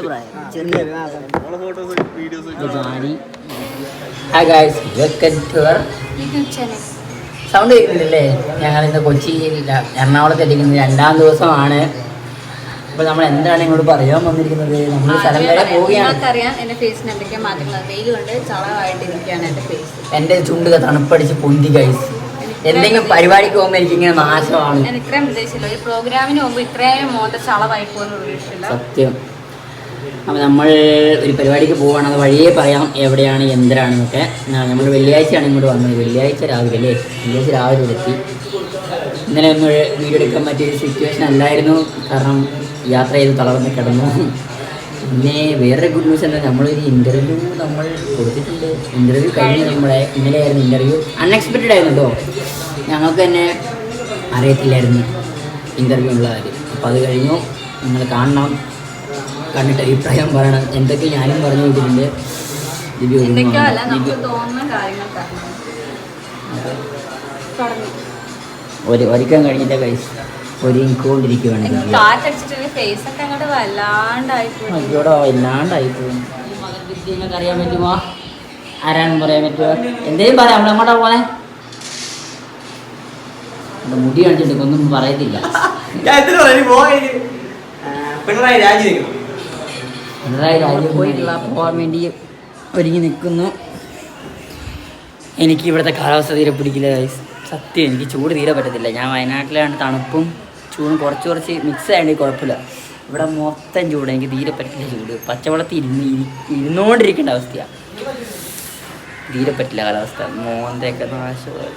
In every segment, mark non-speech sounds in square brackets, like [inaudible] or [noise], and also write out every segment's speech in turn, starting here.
എന്റെ പ്രായം ചെറിയ photos videos Jani hi guys welcome to our sound കേൾക്കുന്നില്ലേ? ഞങ്ങൾ ഇന്ന് കൊച്ചിയിൽ എറണാകുളത്ത് എത്തിക്കുന്നത് രണ്ടാം ദിവസമാണ്. അപ്പോൾ നമ്മൾ എന്താണ് ഇങ്ങോട്ട് പറയാൻ വന്നിരിക്കുന്നത്? നമ്മൾ സ്ഥലം വരെ പോവുകയാണ്. എന്റെ ചുണ്ടുക തണുപ്പടിച്ച് പൊന്തി ഗൈസ് എന്തെങ്കിലും പരിപാടിക്ക് പോകുമ്പോൾ എനിക്കിങ്ങനെ നാശമാണ്. ഞാൻ ഇത്രയും ഉദ്ദേശിച്ചില്ല ഒരു പ്രോഗ്രാമിന് മുമ്പ് ഇത്രയും മോന്ത ചളവായി പോകുന്ന സത്യം. അപ്പോൾ നമ്മൾ ഒരു പരിപാടിക്ക് പോവുകയാണ് അത് വഴിയേ പറയാം എവിടെയാണ് എന്തിനാണെന്നൊക്കെ നമ്മൾ വെള്ളിയാഴ്ചയാണ് ഇങ്ങോട്ട് വന്നത്. വെള്ളിയാഴ്ച രാവിലെ വെള്ളിയാഴ്ച രാവിലെ എത്തി. ഇന്നലെ ഒന്ന് വീഡിയോ എടുക്കാൻ പറ്റിയൊരു സിറ്റുവേഷൻ അല്ലായിരുന്നു. കാരണം യാത്ര ചെയ്ത് തളർന്ന് കിടന്നു. പിന്നെ വേറൊരു ഗുഡ് ന്യൂസ് എന്താ? നമ്മളൊരു ഇന്റർവ്യൂ നമ്മൾ കൊടുത്തിട്ടുണ്ട്. ഇന്റർവ്യൂ കഴിഞ്ഞ് നമ്മളെ ഇന്നലെയായിരുന്നു ഇന്റർവ്യൂ അൺഎക്സ്പെക്റ്റഡ് ആയിരുന്നു കേട്ടോ ഞങ്ങൾക്ക് തന്നെ അറിയത്തില്ലായിരുന്നു ഇന്റർവ്യൂ ഉള്ള കാര്യം. അപ്പോൾ അത് കഴിഞ്ഞു. നിങ്ങൾ കാണണം. കണ്ടിട്ട് അഭിപ്രായം പറയണം. എന്തൊക്കെ ഞാനും പറഞ്ഞു വിട്ടിട്ടുണ്ട് ദിവ്യ ഒരു ഒരുക്കാൻ കഴിഞ്ഞിട്ട് കൈസ് ഒരുങ്ങിക്കൊണ്ടിരിക്കുവാണ് അയ്യോടാ നിങ്ങൾക്ക് അറിയാൻ പറ്റുമോ? ആരാണെന്ന് പറയാൻ പറ്റുമോ എന്തേലും പറയാം നമ്മളെങ്ങോട്ടാ എന്റെ മുടി കാണിച്ചിട്ട് ഒന്നും പറയത്തില്ല. പിണറായി രാജി രാജ്യം പോയിട്ടുള്ള പോകാൻ വേണ്ടി ഒരുങ്ങി നിൽക്കുന്നു. എനിക്ക് ഇവിടുത്തെ കാലാവസ്ഥ തീരെ പിടിക്കില്ല ഗൈസ് സത്യം എനിക്ക് ചൂട് തീരെ പറ്റത്തില്ല. ഞാൻ വയനാട്ടിലാണ് തണുപ്പും ചൂടും കുറച്ച് കുറച്ച് മിക്സ് ആയതുകൊണ്ട് കുഴപ്പമില്ല. ഇവിടെ മൊത്തം ചൂട്. എനിക്ക് തീരെ പറ്റില്ല ചൂട്. പച്ചവെള്ളത്തിൽ ഇരുന്ന് ഇരി- ഇരുന്നുകൊണ്ടിരിക്കേണ്ട അവസ്ഥയാണ് തീരെ പറ്റില്ല കാലാവസ്ഥ. മോന്തൊക്കെ നാശമായി.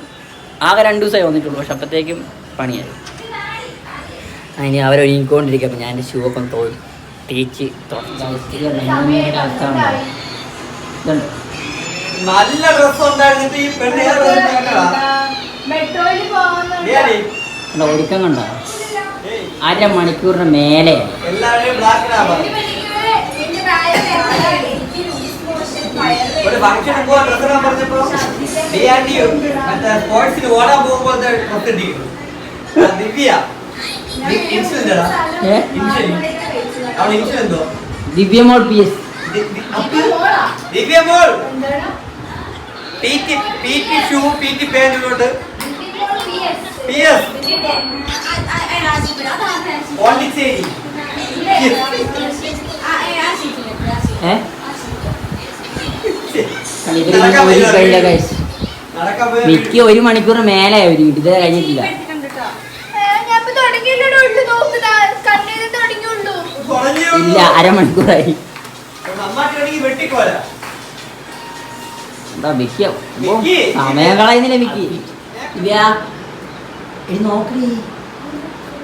ആകെ രണ്ട് ദിവസമായി വന്നിട്ടുള്ളൂ പക്ഷെ അപ്പോഴത്തേക്കും പണിയായി. അതിന് അവരൊരുങ്ങിക്കൊണ്ടിരിക്കുക അപ്പം ഞാൻ എന്റെ ഷൂ ഒക്കെ തോന്നി ഇതുണ്ട് നല്ല ഡ്രസ് ഉണ്ടായിരുന്നിട്ട് ഈ പെണ്ണ് ഒരുക്കം കണ്ടോ അരമണിക്കൂറിന് അര മണിക്കൂറിന് മേലെ. ഒരു ഫംഗ്ഷൻ പോവാൻ ഡ്രസ് ഇടാൻ പറഞ്ഞപ്പോ DRD മറ്റേ സ്പോർട്സിന് ഓടാൻ പോകുമ്പോഴത്തെ ഡ്രസ് ദിവ്യ. ദിവ്യമോൾ പി എസ്. ദി- ദി- ദിവ്യ മോൾ. P T P T shoe P T S. Pondicherry മിക്ക ഒരു മണിക്കൂർ മേലെ ഒരു ഇത് കഴിഞ്ഞിട്ടില്ല. ഇല്ല. അരമണിക്കൂറായി. എന്താ മിക്ക. സമയം കളയുന്നില്ല മിക്കി ദിവ്യ ഇത് നോക്കണേ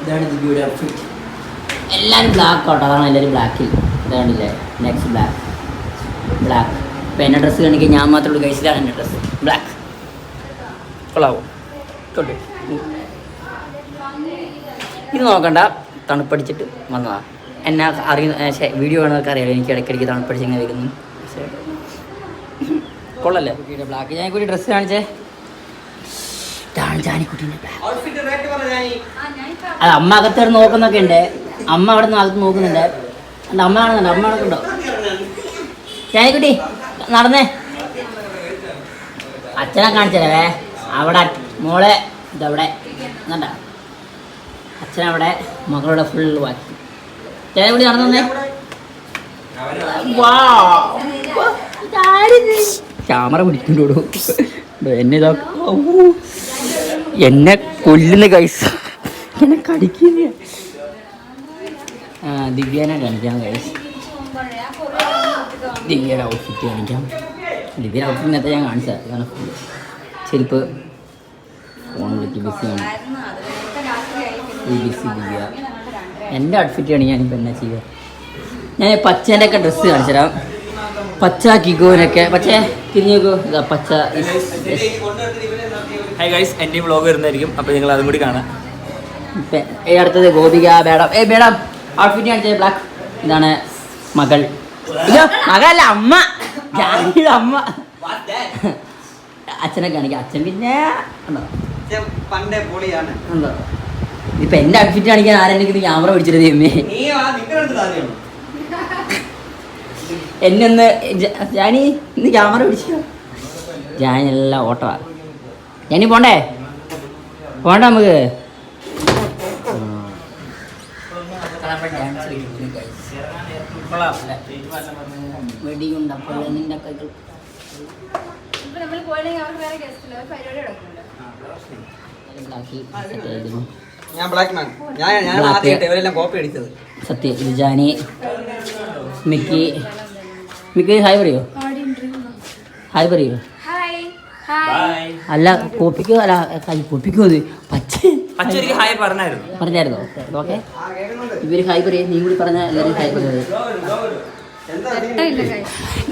ഇതാണ് ദിവ്യയുടെ ഔട്ട്ഫിറ്റ് എല്ലാവരും ബ്ലാക്ക് ആട്ടോ? അതാണ് എല്ലാവരും ബ്ലാക്കിൽ ഇതാണില്ലേ? നെക്സ്റ്റ് ബ്ലാക്ക് ബ്ലാക്ക് ഇപ്പം എന്റെ ഡ്രസ്സ് കാണിക്കാൻ ഞാൻ മാത്രമേ ഉള്ളൂ കഴിച്ചതാണ് എന്റെ ഡ്രസ്സ് ബ്ലാക്ക് കൊള്ളാവോ? തൊട്ട് ഇത് നോക്കണ്ട. തണുപ്പടിച്ചിട്ട് വന്നതാ. എന്നെ അറിയുന്ന വീഡിയോ കാണുന്നവർക്ക് അറിയാലോ എനിക്ക് ഇടയ്ക്കിടയ്ക്ക് തണുപ്പടിച്ച് ഇങ്ങനെ വരുന്നു കൊള്ളല്ലേ? കുട്ടിയുടെ ബ്ലാക്ക് ഞാൻ കൂടി ഡ്രസ്സ് കാണിച്ചേ. ജാനിക്കുട്ടീന്റെ അത് അമ്മ അകത്ത് നോക്കുന്നൊക്കെ ഉണ്ട്. അമ്മ അവിടെ നിന്ന് അകത്ത് നോക്കുന്നുണ്ട്. എന്റെ അമ്മ കാണുന്നുണ്ട്? അമ്മ കണക്കുണ്ടോ ജാനിക്കുട്ടി നടന്നേ. അച്ഛനെ കാണിച്ചേ അവിടെ മോളെ ഇതവിടെ. എന്നണ്ട അച്ഛനവിടെ മകളുടെ ഫുൾ വാക്കി ഇവിടെ നടന്നേ ക്യാമറ പിടിക്കണ്ടോടൂ എന്നെ ഇതാ. എന്നെ കൊല്ലുന്ന കൈസ എന്നെ കടിക്കുന്ന ആ ദിവ്യനെ കാണിക്കാം കൈസ് ദിവ്യയുടെ ഔട്ട്ഫിറ്റ് കാണിക്കാം. ദിവ്യയുടെ ഔട്ട്ഫിറ്റ് നേരത്തെ ഞാൻ കാണിച്ചത്. full. ചെരുപ്പ്. ഫോൺ വിളിക്ക് ബിസിയാണ് ബിസി ദിവ്യ. എന്റെ ഔട്ട്ഫിറ്റ് ആണ് ഞാനിപ്പോൾ എന്നാ ചെയ്യുക? ഞാൻ പച്ചേന്റെ ഒക്കെ ഡ്രസ്സ് കാണിച്ചു തരാം പച്ച കിഗോനൊക്കെ പച്ച തിരിഞ്ഞു നോക്കൂ. ഇതാ പച്ച ഹൈ ഗൈസ് എന്റെ വ്ളോഗ് വരുന്നതായിരിക്കും. അപ്പോൾ നിങ്ങൾ അതും കൂടി കാണാം. ഇപ്പ- ഏ അടുത്തത് ഗോപിക മേഡം. ഏ മേഡം ഔട്ട്ഫിറ്റ് കാണിച്ചത് ബ്ലാക്ക് ഇതാണ് മകൾ. മകല്ല മകളല്ല അമ്മ. ജാനിയുടെ അമ്മ. അച്ഛനെ കാണിക്കാം. അച്ഛൻ പിന്നെ ഉണ്ടോ? പണ്ടേ പൊളിയാണ്. ഉണ്ടോ? ഇപ്പൊ എന്റെ ഔട്ട്ഫിറ്റ് കാണിക്കാൻ ആരെങ്കിലും ക്യാമറ പിടിച്ചിട്ട് എമ്മേ എന്നെ? ഒന്ന് ജാനി ഇന്ന് ക്യാമറ പിടിച്ചോ? ജാനി എല്ലാം ഓട്ടമാ ജാനി പോണ്ടേ? പോണ്ട നമുക്ക്. ഇപ്പൊ നമ്മൾ പോയില്ലെങ്കിൽ അവർക്ക് വേറെ ഗസ്റ്റ് ഇല്ല. പരിപാടി നടക്കുന്നുണ്ട്. ഞാൻ ബ്ലാക്ക് മാൻ ഞാൻ ഞാൻ Black. ആദ്യമായിട്ട് ഇവരെല്ലാം കോപ്പി അടിച്ചത്. സത്യം ഇത് ജാനി മിക്കി. മിക്കി ഹായ് പറയോ? ഹായ് പറയോ? ഹായ് ഹായ് അല്ല കോപ്പിക്കോ അല്ല കൈ കോപ്പിക്കോ അത് പച്ച. ഹായ് പറഞ്ഞായിരുന്നു. പറഞ്ഞായിരുന്നോ? ഓക്കെ ഇവർ ഹായ് പറയേ നീ കൂടി പറഞ്ഞ എല്ലാവരും ഹായ് പറയുന്നത്.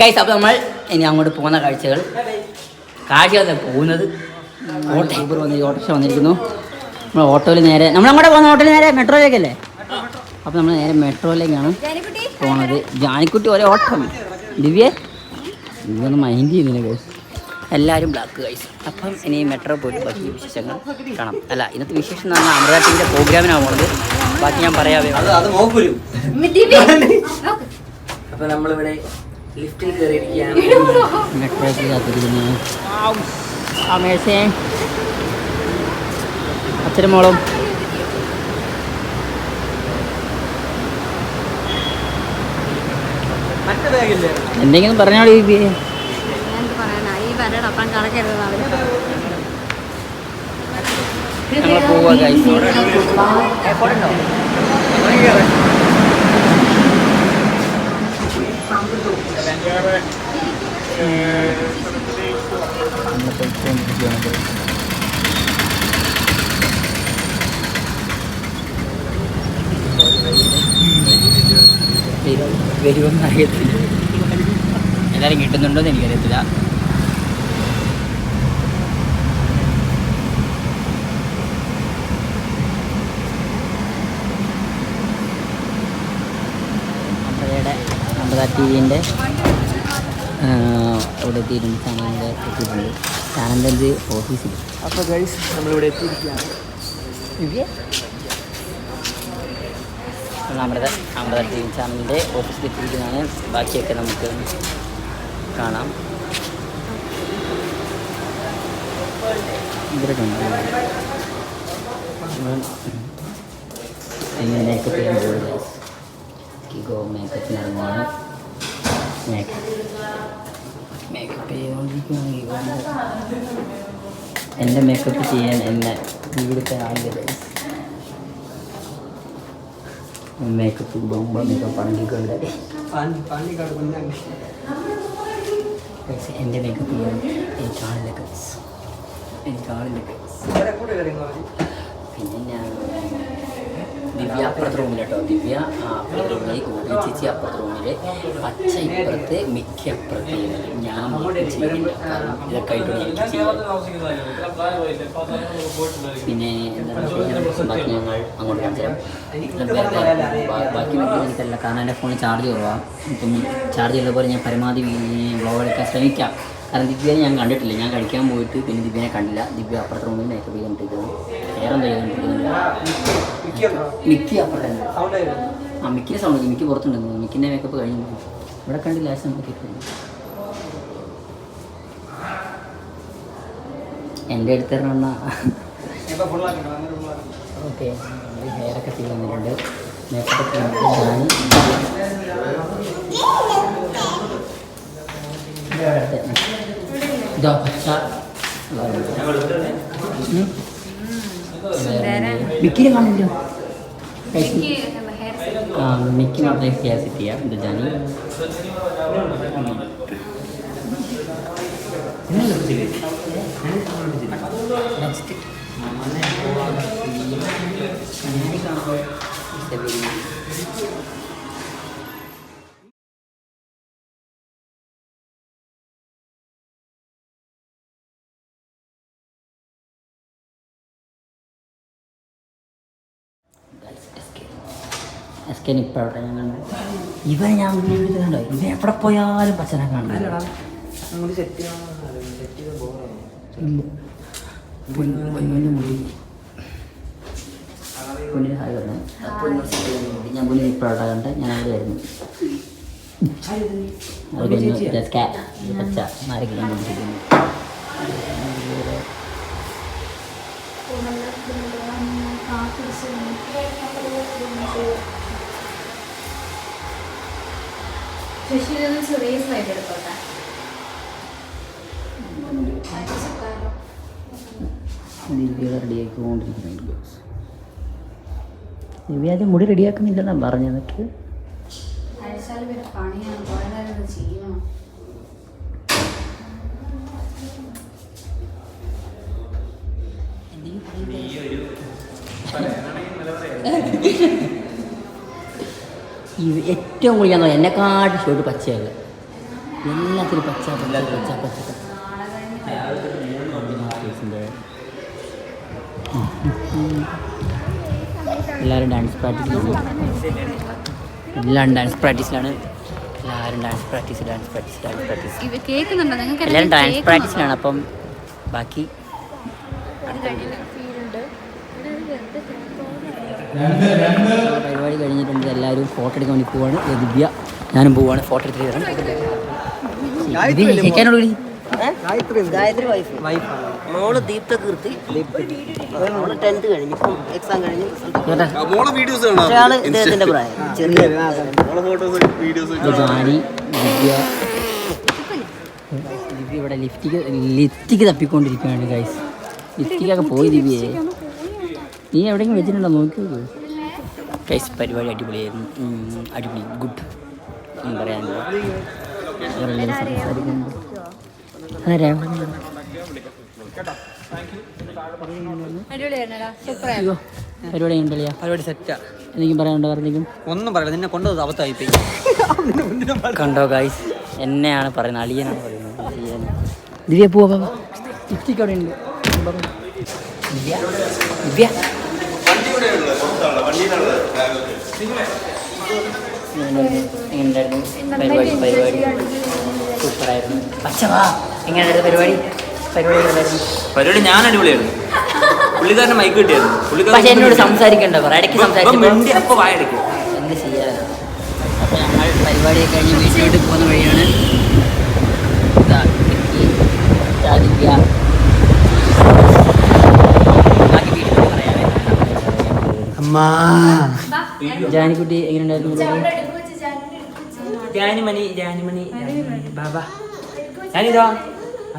ഗൈസ് അപ്പോൾ നമ്മൾ ഇനി അങ്ങോട്ട് പോകുന്ന കാഴ്ചകൾ. കാഴ്ച വന്ന് പോകുന്നത്? ഓട്ടോ. ഊബർ വന്ന് ഓട്ടോറിക്ഷ വന്നിരിക്കുന്നു. നമ്മൾ ഓട്ടോയിൽ നേരെ നമ്മൾ അങ്ങോട്ട് പോകുന്ന ഓട്ടോയിൽ നേരെ മെട്രോയിലേക്കല്ലേ? അപ്പോൾ നമ്മൾ നേരെ മെട്രോയിലേക്കാണ് ജാനിക്കുട്ടി പോണത്. ജാനിക്കുട്ടി ഒരേ ഓട്ടം. ദിവ്യേ ദിവ്യൊന്നും മൈൻഡ് ചെയ്യുന്നില്ല ഗൈസ് എല്ലാവരും ബ്ലാക്ക് ഗൈസ് അപ്പം ഇനി മെട്രോ പോയിട്ട് ബാക്കി വിശേഷങ്ങൾ കാണാം. അല്ല ഇന്നത്തെ വിശേഷം എന്ന് പറഞ്ഞാൽ അമൃത ടീമിന്റെ പ്രോഗ്രാമിനാണ് പോണത്. ബാക്കി ഞാൻ പറയാവേ അപ്പം അത് നോക്കൂലും ദിവ്യ, നോക്ക്. [laughs] അപ്പൊ നമ്മളിവിടെ ലിഫ്റ്റിൽ കയറിയിരിക്കുകയാണ് മെട്രോയ്ക്ക് കാത്തിരിക്കുന്നു. അമേസേ അച്ഛനും ബാഗില്ലേ എന്തെങ്കിലും പറഞ്ഞോളൂ ഈ ഞങ്ങൾ പോവുക ഗൈസ് വരുമെന്ന് അറിയത്തില്ല. എന്തായാലും കിട്ടുന്നുണ്ടോ എന്ന് എനിക്കറിയത്തില്ല. ടിവിന്റെ അമ്പത ടി വിന്റെ ഇവിടെ എത്തിയിട്ടുണ്ട് ചാനലിന്റെ എത്തിയിട്ടുണ്ട്. ചാനലിന്റെ ഓഫീസിൽ. അപ്പോൾ ഗൈസ് നമ്മളിവിടെ എത്തിയിരിക്കുകയാണ്. അമൃത അമൃത ടി ചാനലിന്റെ ഓഫീസിൽ എത്തിയിരിക്കുന്നതാണ് ബാക്കിയൊക്കെ നമുക്ക് കാണാം. ഇന്ന് മേക്കപ്പ് ചെയ്യാൻ എന്നെ ഇവിടുത്തെ ആളുകൾ. മേക്കപ്പ് ആണെങ്കിക്കൊണ്ട് പാണ്ടിക്കാട് കുഞ്ഞാണ്ടി എന്റെ മേക്കപ്പ് എനിക്ക് ആളില്ല ഗൈസ് എനിക്ക് ആളില്ല ഗൈസ് പിന്നെ ഞാൻ ദിവ്യ അപ്പുറത്ത് റൂമിൽ കേട്ടോ. ദിവ്യ അപ്പുറത്ത് റൂമിൽ ഗോപി ചേച്ചി അപ്പുറത്ത് റൂമിൽ പച്ച ഇപ്പുറത്ത് മിക്ക അപ്പുറത്ത്. ഞാൻ ഇതൊക്കെ പിന്നെ ബാക്കി ഞങ്ങൾ അങ്ങോട്ട് ബാക്കി വീട്ടിൽ കാരണം എന്റെ ഫോണിൽ ചാർജ് കുറവാണ് ഇപ്പം ചാർജ് ഉള്ള പോലെ ഞാൻ പരമാവധി വ്ളോഗ് എടുക്കാൻ ശ്രമിക്കാം. കാരണം ദിവ്യനെ ഞാൻ കണ്ടിട്ടില്ല. ഞാൻ കഴിക്കാൻ പോയിട്ട് പിന്നെ ദിവ്യനെ കണ്ടില്ല. ദിവ്യ അപ്പുറത്തെ റൂമിൽ മേക്കപ്പ് ചെയ്തുകൊണ്ടിരിക്കുന്നു വേറെ എന്താ കണ്ടിട്ടില്ല മിക്കി അപ്പുറത്തെ ആ മിക്കിന്റെ സൗണ്ട് മിക്കി പുറത്തുണ്ടെന്ന് മിക്കിന്റെ മേക്കപ്പ് കഴിഞ്ഞു. ഇവിടെ കണ്ടില്ല ആ സമയത്ത് എന്റെ അടുത്ത് ഫുള്ളാക്കണം ഓക്കെ. ഹെയറൊക്കെ ചെയ്ത് തന്നിട്ടുണ്ട്. മേക്കപ്പ് ഞാൻ ഇതോ പച്ച ഉം. മിക്കിനെ കാണില്ലോ ആ മിക്കി മാത്രമേ ഹെയർ സെറ്റ് ചെയ്യാം ഇത് ജാനി നെക്സ്റ്റ് കെ ഇപ്പോഴത്തെ ഞാൻ കണ്ടു ഇവനെ ഞാൻ വീട്ടിൽ കണ്ടോ? ഇവൻ എവിടെ പോയാലും പച്ചനെ കാണുന്നില്ല പൊന്നിന്റെ മുടി. പൊന്നിന് ഹായ് പറഞ്ഞു. പൊന്നു മുടി. ഞാൻ പൊന്നിന് ഇപ്പോഴാണ് കണ്ട്? ഞാൻ അവിടെ ആയിരുന്നു. പച്ച. കൊണ്ടിരിക്കുന്നു ശശി ഇതൊന്ന് ചെറിയ സ്ലൈഡ് എടുത്തോട്ടെ. ദിവ്യ റെഡിയാക്കിക്കൊണ്ടിരിക്കുന്നുണ്ട്. ദിവ്യ ആദ്യം മുടി റെഡിയാക്കുന്നില്ലെന്നാണ് പറഞ്ഞു എന്നിട്ട്? പിന്നെ പണിയാണ് [laughs] കുറേ നേരം ഇത് ചെയ്യണം ഈ ഏറ്റവും കൂടുതൽ ഞാൻ എന്നെക്കാട്ടി ഷോട്ട് പച്ചയല്ല എല്ലാത്തിനും പച്ച പച്ച പച്ച പച്ച എല്ലാവരും ഡാൻസ് പ്രാക്ടീസിലാണ് എല്ലാം ഡാൻസ് പ്രാക്ടീസിലാണ് എല്ലാവരും dance practice dance practice dance practice ഇവ കേൾക്കുന്നുണ്ടോ? നിങ്ങൾക്ക് എല്ലാവരും ഡാൻസ് പ്രാക്ടീസിലാണ് അപ്പം ബാക്കി പരിപാടി കഴിഞ്ഞിട്ടുണ്ട്. എല്ലാവരും ഫോട്ടോ എടുക്കാൻ വേണ്ടി പോവാണ്. ദിവ്യ ഞാനും പോവാണ്. ഫോട്ടോ എടുത്തിട്ട് വരാം. ദിവ്യ ജയിക്കാനുള്ള വിളി. വൈഫ് മോൾ ദീപ്ത കീർത്തി. മോൾ ടെൻത്ത് കഴിഞ്ഞു. ഇപ്പം എക്സാം ഇദ്ദേഹത്തിന്റെ പ്രായം. ജാനി ദിവ്യ. ദിവ്യ ഇവിടെ ലിഫ്റ്റിക്ക് ലിഫ്റ്റിക്ക് തപ്പിക്കൊണ്ടിരിക്കുകയാണ് ഗൈസ് ലിഫ്റ്റിക്കൊക്കെ പോയി ദിവ്യയെ നീ എവിടെയെങ്കിലും വെച്ചിട്ടുണ്ടോ? നോക്കി കൈസ് പരിപാടി അടിപൊളിയായിരുന്നു. അടിപൊളി. ഗുഡ് ഒന്നും പറയാനില്ല. പരിപാടി ഉണ്ടല്ലോ പരിപാടി സെറ്റാ എന്തെങ്കിലും പറയാനുണ്ടോ വേറെന്തെങ്കിലും ഒന്നും പറയില്ല. നിന്നെ കൊണ്ടുപോകുന്നത് അവസ്ഥയായി പോയി. കണ്ടോ ഗായ്സ് എന്നെയാണ് പറയുന്നത്. അളിയനാണ് പറയുന്നത്. ദിവ്യ പോവാ ഇവിടെ ഉണ്ട്. ദിവ്യ? ദിവ്യ? എങ്ങനെയുണ്ടായിരുന്നു പരിപാടി പരിപാടി സൂപ്പറായിരുന്നു പച്ചവാ എങ്ങനെയായിരുന്നു പരിപാടി പരിപാടി എങ്ങനെയായിരുന്നു പരിപാടി ഞാൻ അടിപൊളിയായിരുന്നു. പുള്ളിക്കാരന് മൈക്ക് കിട്ടിയായിരുന്നു. പുള്ളിക്കാരൻ എന്നോട് സംസാരിക്കണ്ട പറ. ഇടയ്ക്ക് സംസാരിക്കും അപ്പൊ വായടയ്ക്കും എന്ത് ചെയ്യാറ് അപ്പോൾ ഞങ്ങൾ പരിപാടിയൊക്കെ കഴിഞ്ഞ് വീട്ടിലോട്ട് പോകുന്ന വഴിയാണ്. ഇതാ, ഇടുക്കി, ഇതാ ദിവ്യ. ബാക്കി വീട്ടിൽ പോയി പറയാവേ. ജാനിക്കുട്ടി എങ്ങനെയുണ്ടായിരുന്നു? പരിപാടി? ജാനിമണി ജാനിമണി ബാബാ ഞാനിതാ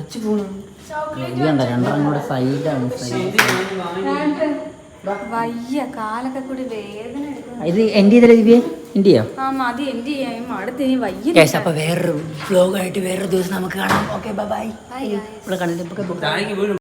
അച്ചു പോണു. ഇത് കണ്ടോ രണ്ടെണ്ണം കൂടെ സൈഡാണ് സൈഡ് വയ്യ കാലൊക്കെ കൂടി വേദന എടുക്കുന്നു. ഇത് എന്റെ ഇതിലെ ദിവ്യ? ഇന്ത്യയോ ആ മതി എന്ത് ചെയ്യാം? അടുത്ത് ഇനി വയ്യ കേസ് അപ്പോൾ വേറൊരു വ്ലോഗായിട്ട് വേറൊരു ദിവസം നമുക്ക് കാണാം. Okay bye bye. ഇവിടെ കണ്ടിട്ട്